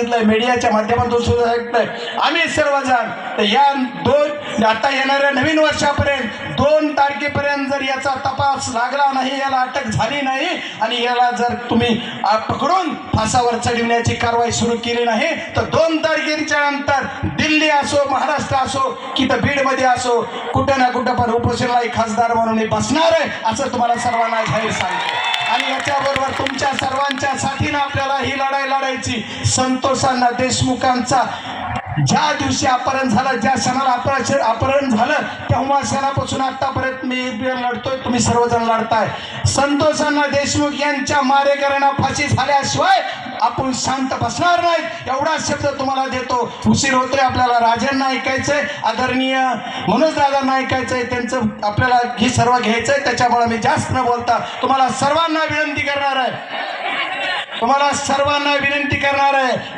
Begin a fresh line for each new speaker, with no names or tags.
सांगितलंय मीडियाच्या माध्यमातून सुद्धा सांगितलंय आम्ही सर्वजण तर या दोन आता येणाऱ्या नवीन वर्षापर्यंत दोन तारखेपर्यंत जर याचा तपास लागला नाही याला अटक झाली नाही आणि याला जर तुम्ही पकडून फासावर चढविण्याची कारवाई सुरू केली नाही तर दोन तारखेच्या नंतर दिल्ली असो महाराष्ट्र असो की तर बीडमध्ये असो कुठं ना कुठं पण उपोषणला खासदार म्हणून बसणार आहे असं तुम्हाला सर्वांना जाहीर सांगितलं आणि याच्याबरोबर तुमच्या सर्वांच्या साथीनं आपल्याला ही लढाई लढायची. संतोषांना देशमुखांचा ज्या दिवशी अपहरण झालं ज्या क्षणाला अपहरण अपहरण झालं तेव्हा क्षणापासून आतापर्यंत मी लढतोय तुम्ही सर्वजण लढताय. संतोषांना देशमुख यांच्या मारेकऱ्यांना फाशी झाल्याशिवाय आपण शांत बसणार नाहीत. एवढा शब्द तुम्हाला देतो. उशीर होतोय आपल्याला राजांना ऐकायचंय आदरणीय मनोज दादांना ऐकायचंय त्यांचं आपल्याला ही सर्व घ्यायचंय त्याच्यामुळे मी जास्त न बोलता तुम्हाला सर्वांना विनंती करणार आहे. तुम्हाला सर्वांना विनंती करणार आहे.